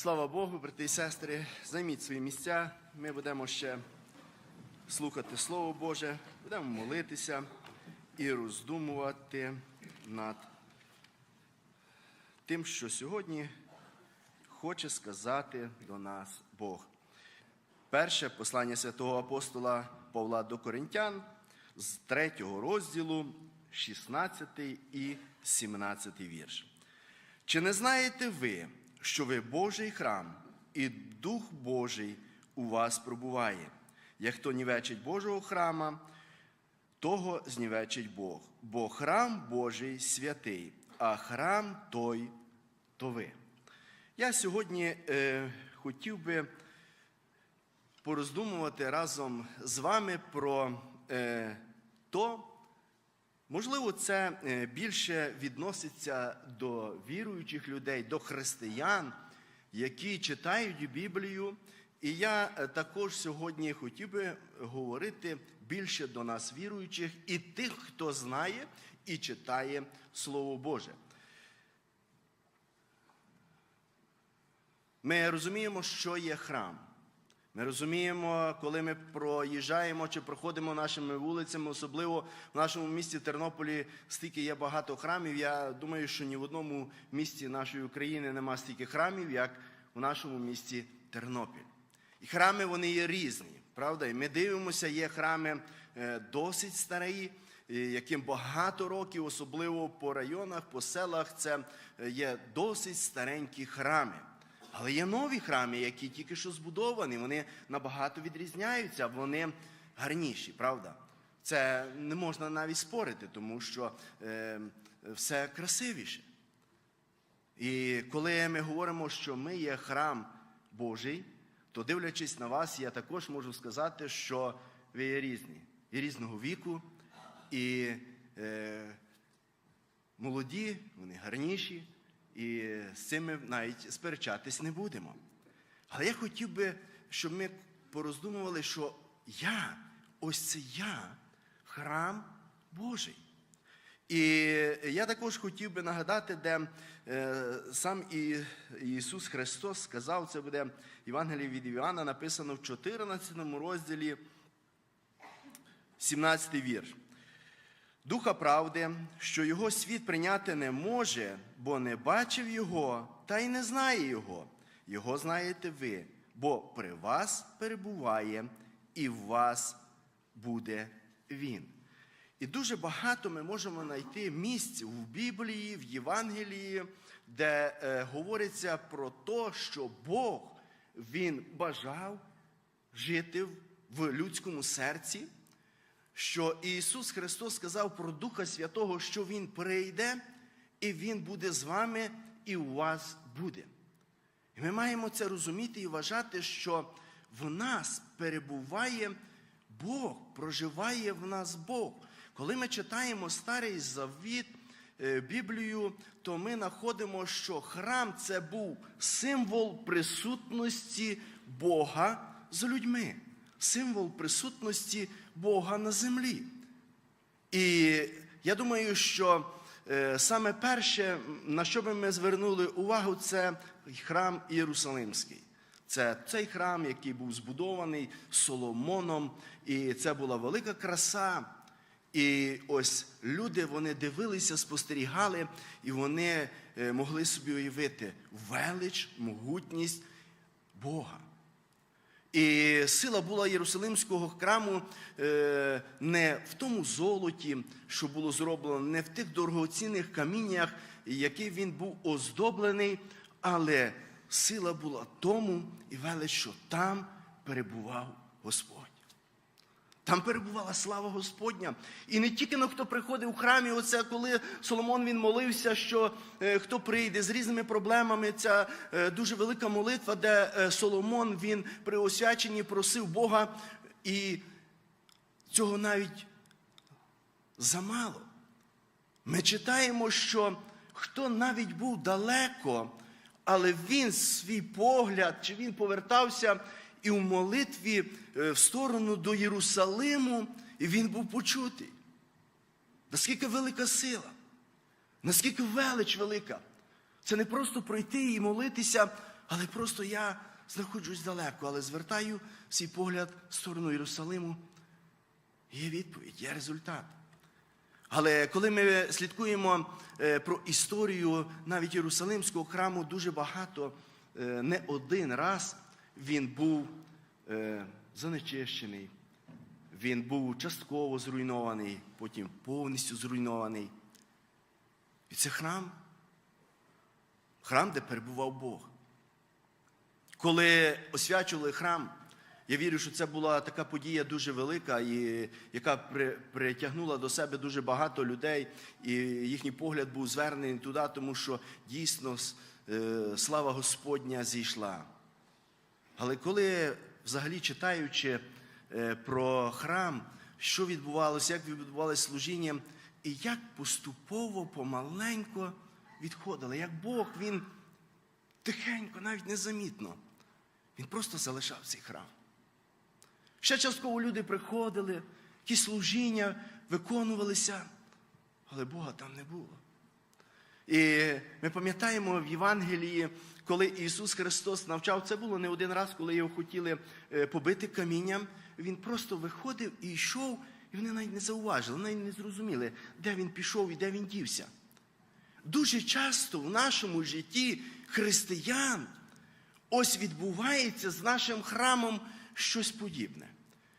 Слава Богу, брати і сестри, займіть свої місця. Ми будемо ще слухати Слово Боже, будемо молитися і роздумувати над тим, що сьогодні хоче сказати до нас Бог. Перше послання святого апостола Павла до Коринтян з 3 розділу, 16 і 17 вірш. Чи не знаєте ви, що ви Божий храм, і Дух Божий у вас пробуває? Як хто нівечить Божого храма, того знівечить Бог. Бо храм Божий святий, а храм той то ви. Я сьогодні е, хотів би пороздумувати разом з вами про е, то, можливо, це е, більше відноситься до віруючих людей, до християн, які читають Біблію. І я е, також сьогодні хотів би говорити більше до нас, віруючих, і тих, хто знає і читає Слово Боже. Ми розуміємо, що є храм. Ми розуміємо, коли ми проїжджаємо чи проходимо нашими вулицями, особливо в нашому місті Тернополі, стільки є багато храмів. Я думаю, що ні в одному місті нашої України нема стільки храмів, як у нашому місті Тернопіль. І храми вони є різні, правда? І ми дивимося, є храми е, досить старі, е, яким багато років, особливо по районах, по селах, це е, є досить старенькі храми. Але є нові храми, які тільки що збудовані, вони набагато відрізняються, вони гарніші, правда? Це не можна навіть спорити, тому що е, все красивіше. І коли ми говоримо, що ми є храм Божий, то дивлячись на вас, я також можу сказати, що ви є різні, і різного віку, і е, молоді, вони гарніші, і з цим ми навіть сперечатись не будемо. Але я хотів би, щоб ми пороздумували, що я, ось це я, храм Божий. І я також хотів би нагадати, де е, сам Ісус Христос сказав, це буде Євангеліє від Іоанна, написано в 14 розділі, 17 вірш. Духа правди, що його світ прийняти не може, бо не бачив його та й не знає його. Його знаєте ви, бо при вас перебуває і в вас буде він. І дуже багато ми можемо знайти місць в Біблії, в Євангелії, де е, говориться про те, що Бог Він бажав жити в людському серці, що Ісус Христос сказав про Духа Святого, що Він прийде, і Він буде з вами, і у вас буде. І ми маємо це розуміти і вважати, що в нас перебуває Бог, проживає в нас Бог. Коли ми читаємо Старий Завіт, е, Біблію, то ми знаходимо, що храм це був символ присутності Бога з людьми, символ присутності Бога на землі. І я думаю, що е, саме перше, на що би ми звернули увагу, це храм Єрусалимський. Це цей храм, який був збудований Соломоном, і це була велика краса. І ось люди вони дивилися, спостерігали, і вони е, могли собі уявити велич, могутність Бога. І сила була Єрусалимського храму е, не в тому золоті, що було зроблено, не в тих дорогоцінних каміннях, який він був оздоблений, але сила була тому і велич, що там перебував Господь. Там перебувала слава Господня. І не тільки на хто приходив у храмі, оце коли Соломон він молився, що е, хто прийде з різними проблемами, ця е, дуже велика молитва, де е, Соломон він при освяченні просив Бога, і цього навіть замало. Ми читаємо, що хто навіть був далеко, але він свій погляд, чи він повертався і в молитві е, в сторону до Єрусалиму, і він був почутий. Наскільки велика сила, наскільки велич велика. Це не просто пройти і молитися, Але просто я знаходжусь далеко, але звертаю свій погляд в сторону Єрусалиму. Є відповідь, є результат. Але коли ми слідкуємо е, про історію навіть Єрусалимського храму, дуже багато, е, не один раз він був е, занечищений, він був частково зруйнований, потім повністю зруйнований. І це храм, храм, де перебував Бог. Коли освячували храм, я вірю, що це була така подія дуже велика, і яка при, притягнула до себе дуже багато людей, і їхній погляд був звернений туди, тому що дійсно е, слава Господня зійшла. Але коли взагалі читаючи е, про храм, що відбувалося, як відбувалося служіння, і як поступово, помаленько відходило, як Бог, він тихенько, навіть незамітно, він просто залишав цей храм. Ще частково люди приходили, якісь служіння виконувалися, але Бога там не було. І ми пам'ятаємо в Євангелії, коли Ісус Христос навчав, це було не один раз, коли його хотіли е, побити камінням. Він просто виходив і йшов, і вони навіть не зауважили, навіть не зрозуміли, де він пішов і де він дівся. Дуже часто в нашому житті християн ось відбувається з нашим храмом щось подібне.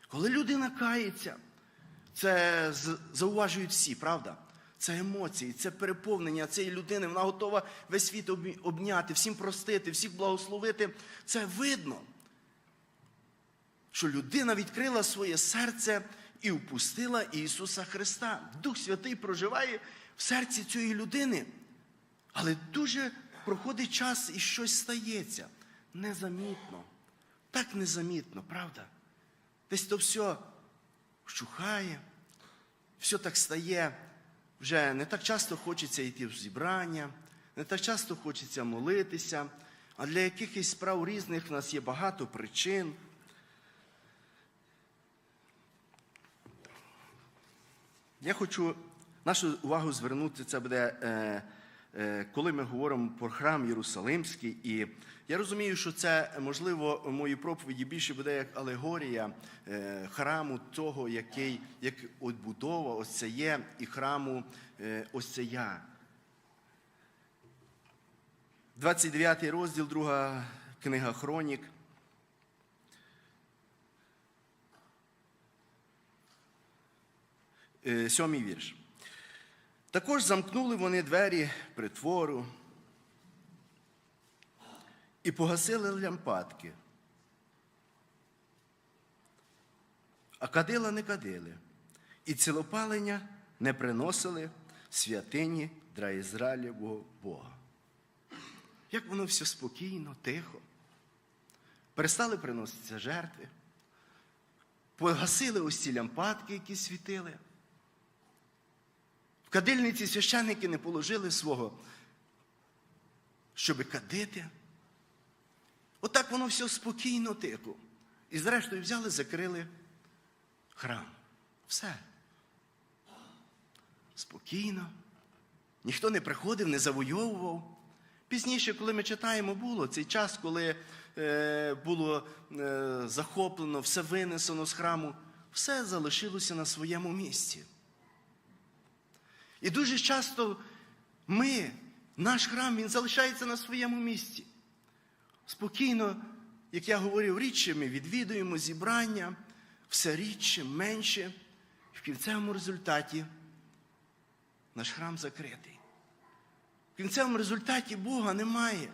Коли людина кається, це зауважують всі, правда? Це емоції, це переповнення цієї людини. Вона готова весь світ обняти, всім простити, всіх благословити. Це видно, що людина відкрила своє серце і впустила Ісуса Христа. Дух Святий проживає в серці цієї людини. Але дуже проходить час і щось стається. Незамітно. Так незамітно, правда? Десь то все вщухає, все так стає. Вже не так часто хочеться йти в зібрання, не так часто хочеться молитися, а для якихось справ різних в нас є багато причин. Я хочу нашу увагу звернути, це буде, е, коли ми говоримо про храм Єрусалимський. І я розумію, що це, можливо, в моїй проповіді більше буде як алегорія е, храму того, який, як от будова, ось це є, і храму е, ось це я. 29 розділ, друга книга Хронік. Е, Сьомий вірш. Також замкнули вони двері притвору і погасили лямпадки. А кадила не кадили, і цілопалення не приносили святині для Бога. Як воно все спокійно, тихо. Перестали приноситися жертви, погасили ось ці лямпадки, які світили. Кадильниці священники не положили свого, щоб кадити. Отак воно все спокійно тихо. І зрештою взяли, закрили храм. Все. Спокійно. Ніхто не приходив, не завойовував. Пізніше, коли ми читаємо, було цей час, коли е, було е, захоплено, все винесено з храму, все залишилося на своєму місці. І дуже часто ми, наш храм, він залишається на своєму місці. Спокійно, як я говорив, рідше ми відвідуємо зібрання, все рідше, менше. В кінцевому результаті наш храм закритий. В кінцевому результаті Бога немає.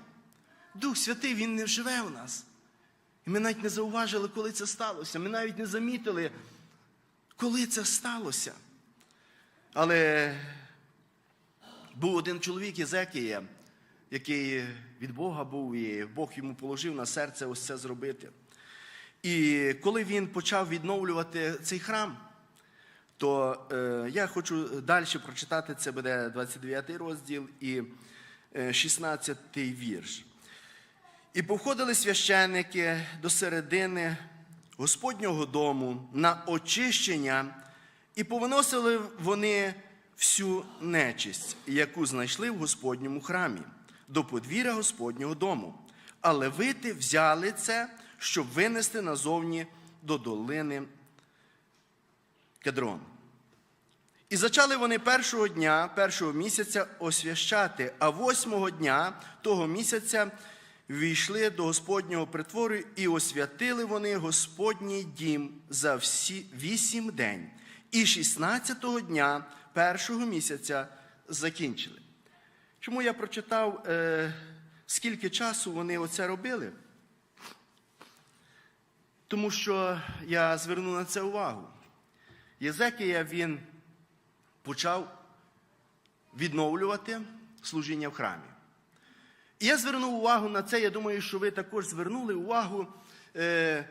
Дух Святий, Він не живе в нас. І ми навіть не зауважили, коли це сталося. Ми навіть не замітили, коли це сталося. Але був один чоловік Єзекія, який від Бога був, і Бог йому положив на серце ось це зробити. І коли він почав відновлювати цей храм, то е, я хочу далі прочитати, це буде 29 розділ і е, 16 вірш. І повходили священники до середини Господнього дому на очищення, і повиносили вони всю нечисть, яку знайшли в Господньому храмі, до подвір'я Господнього дому. а левити взяли це, щоб винести назовні до долини Кедрон. І зачали вони першого дня, першого місяця освящати, а восьмого дня того місяця війшли до Господнього притвору і освятили вони Господній дім за всі вісім день. І 16-го дня першого місяця закінчили. Чому я прочитав, е, скільки часу вони оце робили? Тому що я зверну на це увагу. Єзекія він почав відновлювати служіння в храмі. І я звернув увагу на це. Я думаю, що ви також звернули увагу. Е,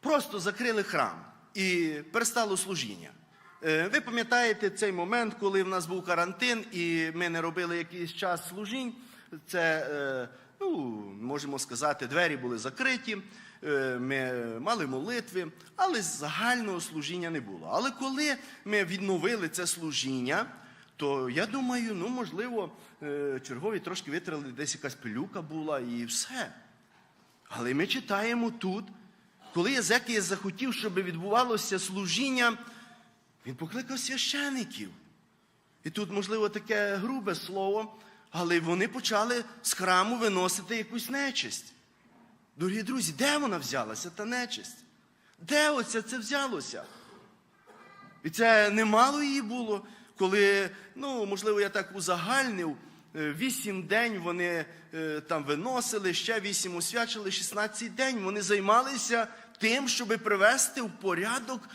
просто закрили храм і перестало служіння. Е, ви пам'ятаєте цей момент, коли в нас був карантин, і ми не робили якийсь час служінь. Це, е, ну, можемо сказати, двері були закриті, е, ми мали молитви, але загального служіння не було. Але коли ми відновили це служіння, то я думаю, ну, можливо, чергові трошки витрали, десь якась пилюка була і все. Але ми читаємо тут, коли Єзекія захотів, щоб відбувалося служіння, він покликав священиків. І тут, можливо, таке грубе слово, але вони почали з храму виносити якусь нечисть. Дорогі друзі, де вона взялася, та нечисть? Де оце це взялося? І це немало її було, коли, ну, можливо, я так узагальнив, е, вісім день вони е, там виносили, ще вісім освячили, 16 день вони займалися тим, щоб привести в порядок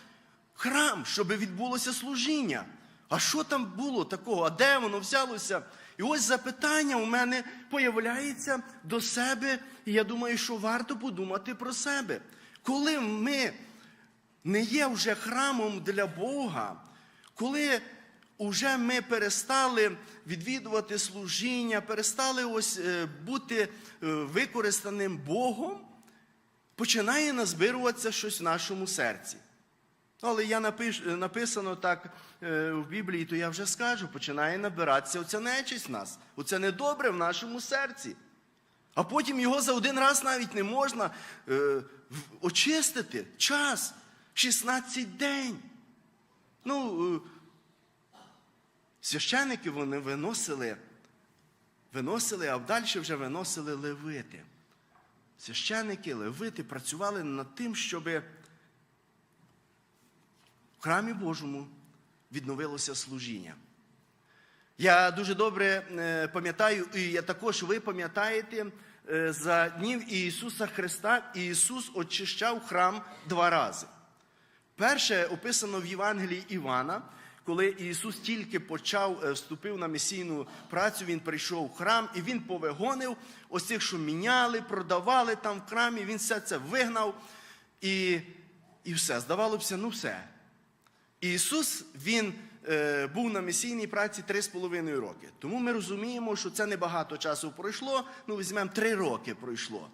храм, щоб відбулося служіння. А що там було такого? А де воно взялося? І ось запитання у мене появляється до себе, і я думаю, що варто подумати про себе. Коли ми не є вже храмом для Бога, коли вже ми перестали відвідувати служіння, перестали ось е, бути е, використаним Богом, починає назбируватися щось в нашому серці. Але я напиш, написано так е, в Біблії, то я вже скажу, починає набиратися оця нечисть в нас. Оце недобре в нашому серці. А потім його за один раз навіть не можна е, очистити. Час 16 день. Ну, е, священники вони виносили, виносили, а далі вже виносили левити. Священники, левити працювали над тим, щоби в храмі Божому відновилося служіння. Я дуже добре е, пам'ятаю, і я також ви пам'ятаєте е, за днів Ісуса Христа, Ісус очищав храм два рази. Перше описано в Євангелії Івана, коли Ісус тільки почав, е, вступив на місійну працю, Він прийшов в храм і Він повигонив ось цих, що міняли, продавали там в храмі, Він все це вигнав і, і все. Здавалося, ну все. Ісус Він е, був на місійній праці три з половиною роки. Тому ми розуміємо, що це небагато часу пройшло. Ну, візьмемо три роки пройшло.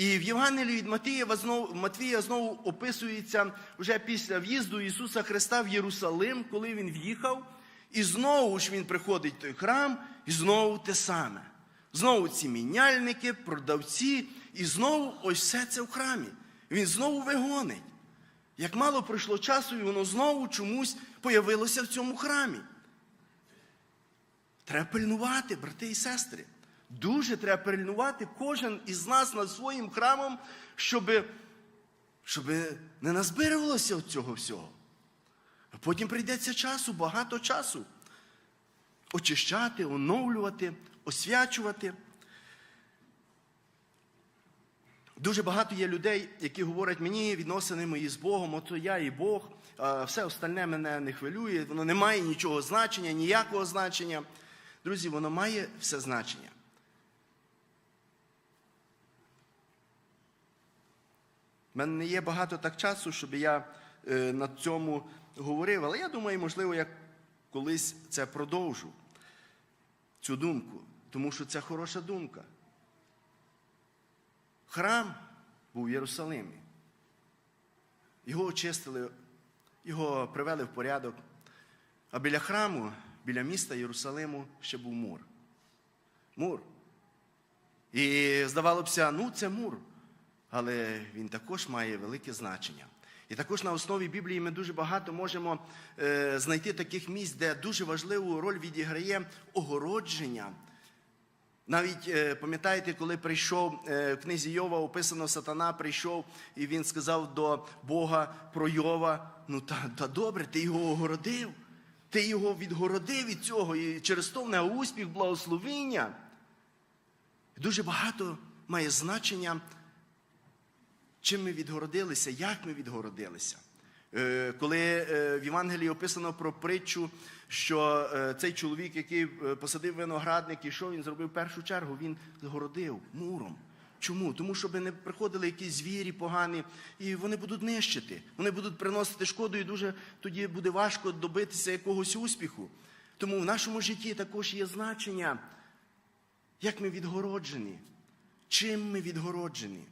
І в Євангелії від Матвія знову, Матвія знову описується вже після в'їзду Ісуса Христа в Єрусалим, коли Він в'їхав. І знову ж Він приходить в той храм, і знову те саме. Знову ці міняльники, продавці, і знову ось все це в храмі. Він знову вигонить. Як мало пройшло часу, і воно знову чомусь появилося в цьому храмі. Треба пильнувати, брати і сестри. Дуже треба пильнувати кожен із нас над своїм храмом, щоб, щоб не назбирувалося цього всього. А потім прийдеться часу, багато часу. Очищати, оновлювати, освячувати. Дуже багато є людей, які говорять, мені відносини мої з Богом, ото я і Бог, все остальне мене не хвилює, воно не має нічого значення, ніякого значення. Друзі, воно має все значення. У мене не є багато так часу, щоб я е, на цьому говорив, але я думаю, можливо, я колись це продовжу, цю думку, тому що це хороша думка. Храм був в Єрусалимі. Його очистили, його привели в порядок. А біля храму, біля міста Єрусалиму ще був мур. Мур. І здавалося, ну це мур. Але він також має велике значення. І також на основі Біблії ми дуже багато можемо е, знайти таких місць, де дуже важливу роль відіграє огородження. Навіть е, пам'ятаєте, коли прийшов е, в книзі Йова, описано Сатана, прийшов і він сказав до Бога про Йова: ну та, та добре, ти його огородив, ти його відгородив від цього, і через то в нього успіх, благословіння. Дуже багато має значення, чим ми відгородилися, як ми відгородилися. Е, Коли е, в Євангелії описано про притчу, що е, цей чоловік, який посадив виноградник, і що він зробив першу чергу, він згородив муром. Чому? Тому щоб не приходили якісь звірі погані, і вони будуть нищити, вони будуть приносити шкоду, і дуже тоді буде важко добитися якогось успіху. Тому в нашому житті також є значення, як ми відгороджені, чим ми відгороджені.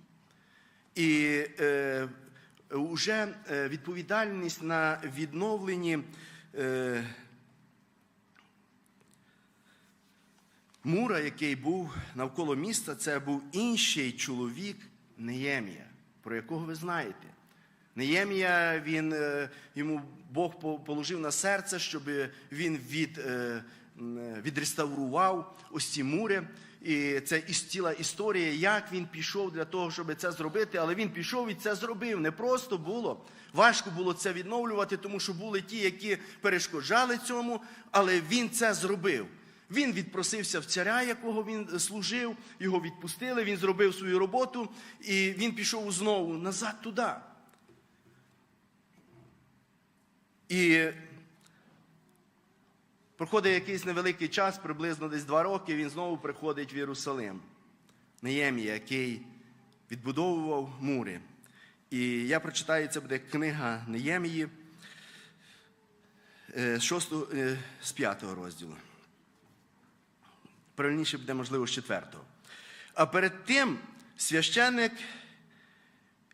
І е, вже е, відповідальність на відновленні е, мура, який був навколо міста, це був інший чоловік Неємія, про якого ви знаєте. Неємія, він, е, йому Бог по- положив на серце, щоб він від, е, відреставрував ось ці мури. І це із ціла історія, як він пішов для того, щоб це зробити, але він пішов і це зробив. Не просто було. Важко було це відновлювати, тому що були ті, які перешкоджали цьому, але він це зробив. Він відпросився в царя, якого він служив, його відпустили, він зробив свою роботу, і він пішов знову назад туди. І проходить якийсь невеликий час, приблизно десь два роки, він знову приходить в Єрусалим. Неємія, який відбудовував мури. І я прочитаю, це буде книга Неємії е, з 6, е, з 5 розділу. Правильніше буде, можливо, з 4. А перед тим священник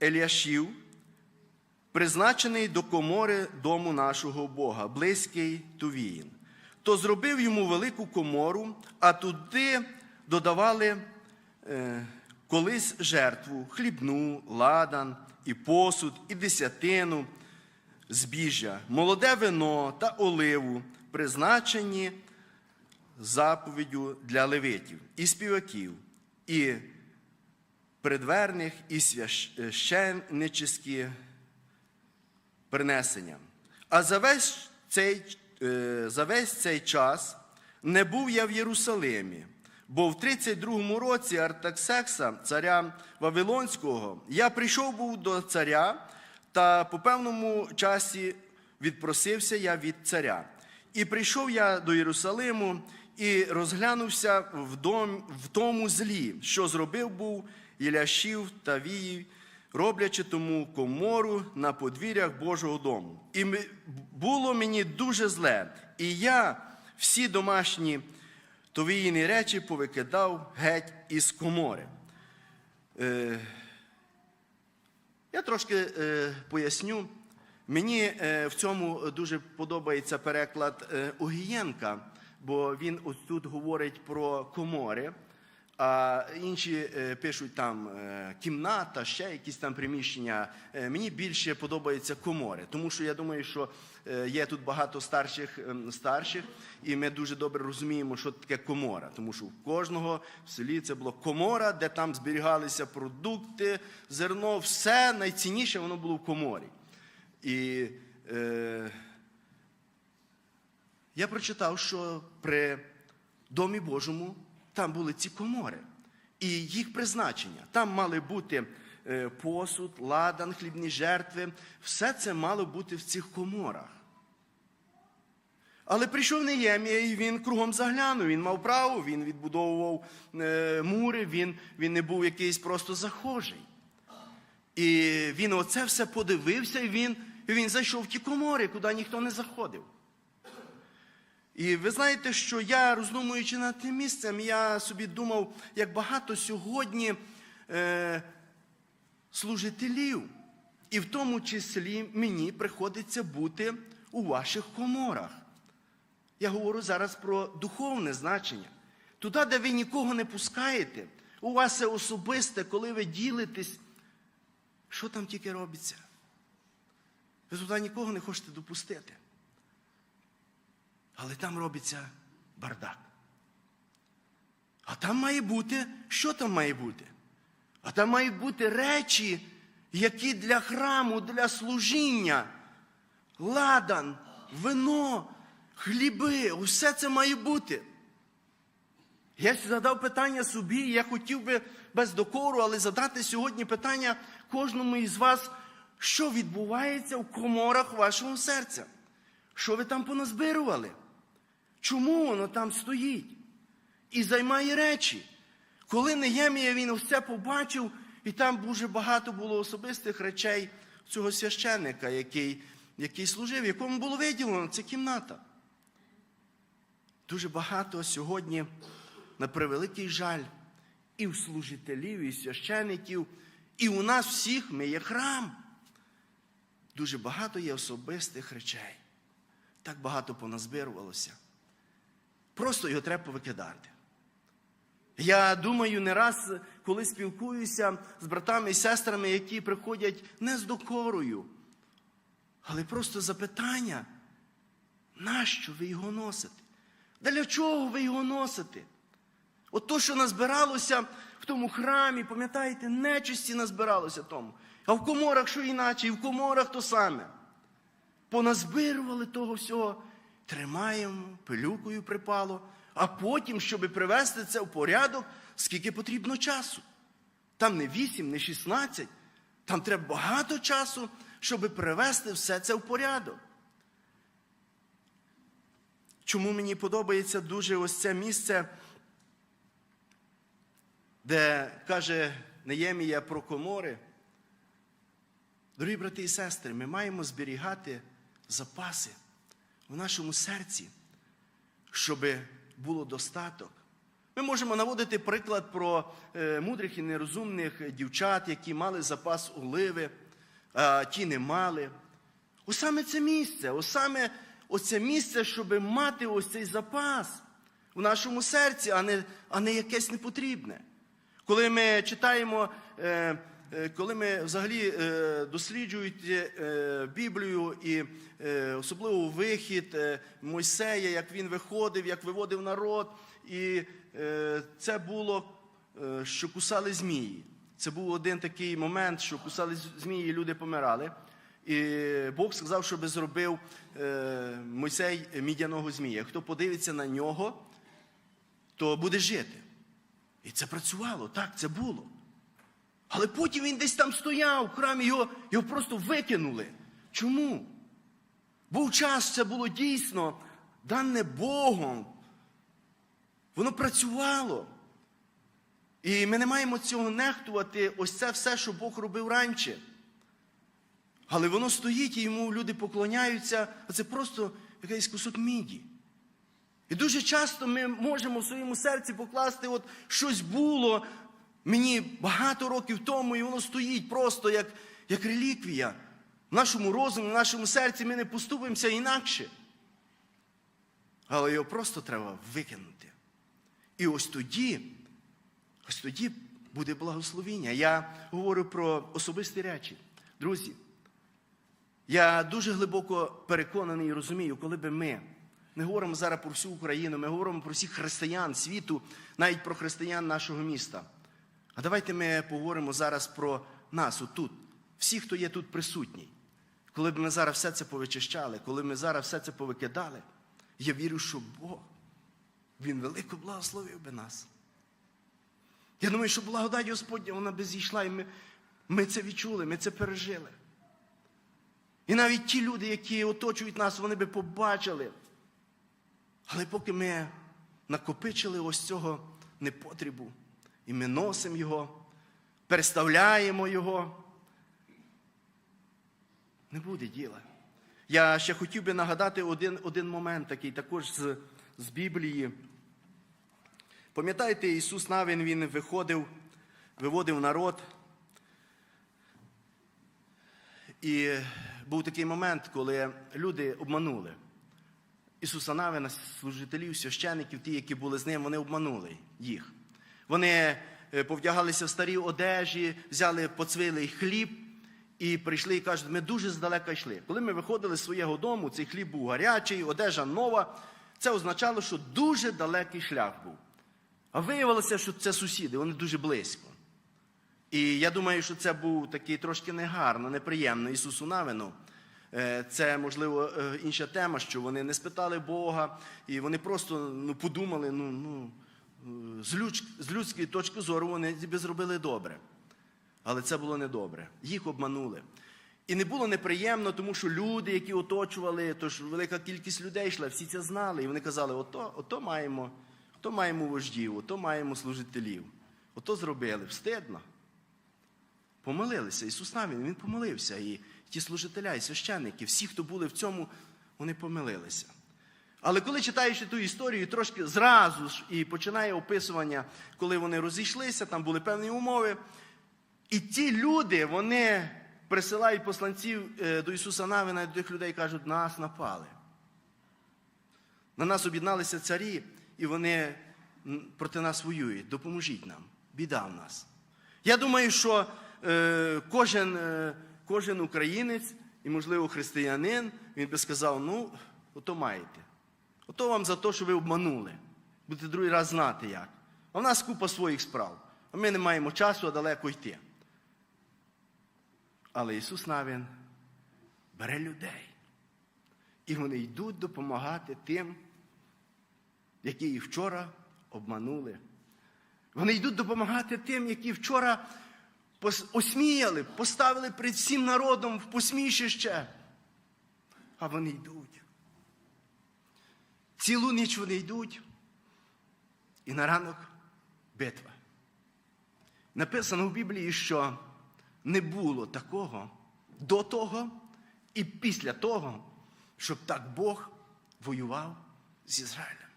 Еліашів, призначений до комори дому нашого Бога, близький Тувіїн, то зробив йому велику комору, а туди додавали е, колись жертву, хлібну, ладан, і посуд, і десятину, збіжжя, молоде вино та оливу, призначені заповіддю для левитів і співаків, і предверних, і священническі принесення. А за весь цей, за весь цей час не був я в Єрусалимі, бо в 32 році Артаксекса, царя Вавилонського, я прийшов був до царя, та по певному часі відпросився я від царя. І прийшов я до Єрусалиму і розглянувся в, дом, в тому злі, що зробив був Єляшів та Віїв, роблячи тому комору на подвір'ях Божого дому. І було мені дуже зле, і я всі домашні товіїні речі повикидав геть із комори. Е, я трошки е, поясню. Мені е, в цьому дуже подобається переклад е, Огієнка, бо він тут говорить про комори, а інші е, пишуть там е, кімната, ще якісь там приміщення. Е, мені більше подобаються комори, тому що я думаю, що є тут багато старших, ем, старших, і ми дуже добре розуміємо, що таке комора. Тому що в кожного в селі це було комора, де там зберігалися продукти, зерно, все найцінніше воно було в коморі. І е, я прочитав, що при Домі Божому там були ці комори. І їх призначення. Там мали бути е, посуд, ладан, хлібні жертви. Все це мало бути в цих коморах. Але прийшов Неємія, і він кругом заглянув. Він мав право, він відбудовував е, мури, він, він не був якийсь просто захожий. І він оце все подивився, і він, і він зайшов в ті комори, куди ніхто не заходив. І ви знаєте, що я, роздумуючи над тим місцем, я собі думав, як багато сьогодні е, служителів, і в тому числі мені приходиться бути у ваших коморах. Я говорю зараз про духовне значення. Туди, де ви нікого не пускаєте, у вас це особисте, коли ви ділитесь, що там тільки робиться? Ви туди нікого не хочете допустити. Але там робиться бардак. А там має бути, що там має бути? А там мають бути речі, які для храму, для служіння, ладан, вино, хліби, усе це має бути. Я задав питання собі, я хотів би без докору, але задати сьогодні питання кожному із вас, що відбувається в коморах вашого серця. Що ви там поназбирували? Чому воно там стоїть? І займає речі. Коли Неємія він все побачив, і там дуже багато було особистих речей цього священника, який, який служив, якому було виділено ця кімната. Дуже багато сьогодні, на превеликий жаль, і в служителів, і священиків, і у нас всіх ми є храм. Дуже багато є особистих речей. Так багато поназбирувалося. Просто його треба повикидати. Я думаю, не раз, коли спілкуюся з братами і сестрами, які приходять не з докорою, але просто запитання, нащо ви його носите? Для чого ви його носите? От то, що назбиралося в тому храмі, пам'ятаєте, нечисті назбиралося тому. А в коморах що іначе, і в коморах то саме. Поназбирували того всього, тримаємо, пилюкою припало, а потім, щоб привести це в порядок, скільки потрібно часу. Там не 8, не 16, там треба багато часу, щоб привести все це в порядок. Чому мені подобається дуже ось це місце, де каже Неємія про комори? Дорогі брати і сестри, ми маємо зберігати запаси в нашому серці, щоб було достаток. Ми можемо наводити приклад про е, мудрих і нерозумних дівчат, які мали запас оливи, а ті не мали. Ось саме це місце, ось саме оце місце, щоб мати ось цей запас в нашому серці, а не, а не якесь непотрібне. Коли ми читаємо, е, коли ми взагалі е, досліджують е, Біблію і е, особливо вихід е, Мойсея, як він виходив, як виводив народ, і е, це було, е, що кусали змії. Це був один такий момент, що кусали змії, і люди помирали. І Бог сказав, щоб зробив е, Мойсей мідяного змія. Хто подивиться на нього, то буде жити. І це працювало, так, це було. Але потім він десь там стояв в храмі, його, його просто викинули. Чому? Був час, це було дійсно дане Богом. Воно працювало. І ми не маємо цього нехтувати, ось це все, що Бог робив раніше. Але воно стоїть і йому люди поклоняються, а це просто якийсь кусок міді. І дуже часто ми можемо в своєму серці покласти, от щось було мені багато років тому, і воно стоїть просто як, як реліквія. В нашому розумі, в нашому серці ми не поступимося інакше. Але його просто треба викинути. І ось тоді, ось тоді буде благословіння. Я говорю про особисті речі. Друзі, я дуже глибоко переконаний і розумію, коли би ми. Не говоримо зараз про всю Україну, ми говоримо про всіх християн світу, навіть про християн нашого міста. А давайте ми поговоримо зараз про нас отут, всі, хто є тут присутній. Коли б ми зараз все це повичищали, коли ми зараз все це повикидали, я вірю, що Бог, Він велико благословив би нас. Я думаю, що благодать Господня, вона би зійшла, і ми, ми це відчули, ми це пережили. І навіть ті люди, які оточують нас, вони би побачили. Але поки ми накопичили ось цього непотрібу, і ми носимо його, переставляємо його, не буде діла. Я ще хотів би нагадати один один момент такий, також з, з Біблії. Пам'ятаєте, Ісус Навин Він виходив, виводив народ. І був такий момент, коли люди обманули. Ісуса Навина, служителів, священиків, ті, які були з ним, вони обманули їх. Вони е, повдягалися в старі одежі, взяли поцвілий хліб і прийшли і кажуть, ми дуже здалека йшли. Коли ми виходили з свого дому, цей хліб був гарячий, одежа нова. Це означало, що дуже далекий шлях був. А виявилося, що це сусіди, вони дуже близько. І я думаю, що це був такий трошки негарно, неприємно Ісусу Навину. Е, Це, можливо, е, інша тема, що вони не спитали Бога, і вони просто ну, подумали, ну, ну, з, людсь- з людської точки зору вони ніби зробили добре. Але це було недобре. Їх обманули. І не було неприємно, тому що люди, які оточували, тож велика кількість людей йшла, всі це знали. І вони казали: ото, ото маємо, ото маємо вождів, ото маємо служителів. Ото зробили. Встидно. Помолилися. Ісус Навін, Він помолився. І ті служителя, і священники, всі, хто були в цьому, вони помилилися. Але коли читаєш ту історію, трошки зразу ж і починає описування, коли вони розійшлися, там були певні умови. І ті люди, вони присилають посланців е, до Ісуса Навина до тих людей кажуть, нас напали. На нас об'єдналися царі, і вони проти нас воюють. Допоможіть нам. Біда в нас. Я думаю, що е, кожен, е, кожен українець і, можливо, християнин, він би сказав: ну, ото маєте. Ото вам за те, що ви обманули. Будете другий раз знати як. А в нас купа своїх справ. А ми не маємо часу, а далеко йти. Але Ісус Навін бере людей. І вони йдуть допомагати тим, які їх вчора обманули. Вони йдуть допомагати тим, які вчора осміяли, поставили перед всім народом в посмішище. А вони йдуть. Цілу ніч вони йдуть. І на ранок битва. Написано в Біблії, що не було такого до того і після того, щоб так Бог воював з Ізраїлем.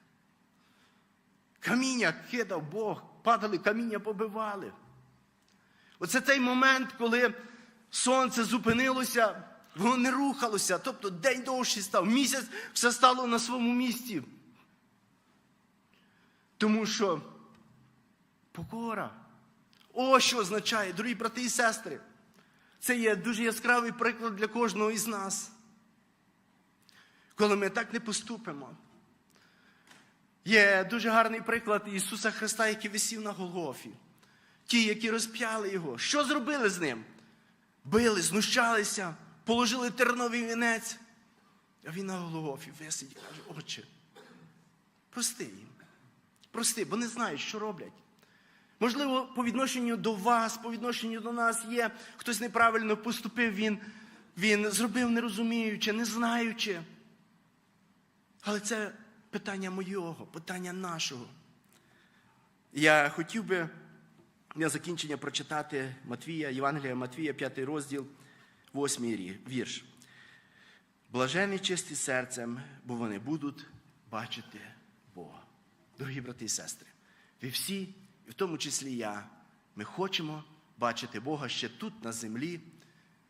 Каміння кидав Бог, падали, каміння побивали. Оце той момент, коли сонце зупинилося, воно не рухалося, тобто день довший став, місяць все стало на своєму місці. Тому що покора. О, що означає, дорогі брати і сестри. Це є дуже яскравий приклад для кожного із нас. Коли ми так не поступимо. Є дуже гарний приклад Ісуса Христа, який висів на Голгофі. Ті, які розп'яли його. Що зробили з ним? Били, знущалися, положили терновий вінець. А він на Голгофі висить і каже, отче, прости їм. Прости, бо не знають, що роблять. Можливо, по відношенню до вас, по відношенню до нас є, хтось неправильно поступив, він, він зробив не розуміючи, не знаючи. Але це питання моєго, питання нашого. Я хотів би на закінчення прочитати Матвія, Євангелія Матвія, 5 розділ, 8 вірш. Блажені чисті серцем, бо вони будуть бачити Бога. Дорогі брати і сестри, ви всі, і в тому числі я, ми хочемо бачити Бога ще тут, на землі,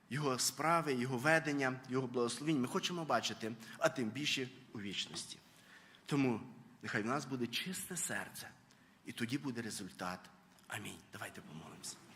Його справи, Його ведення, Його благословіння. Ми хочемо бачити, а тим більше у вічності. Тому нехай в нас буде чисте серце, і тоді буде результат. Амінь. Давайте помолимося.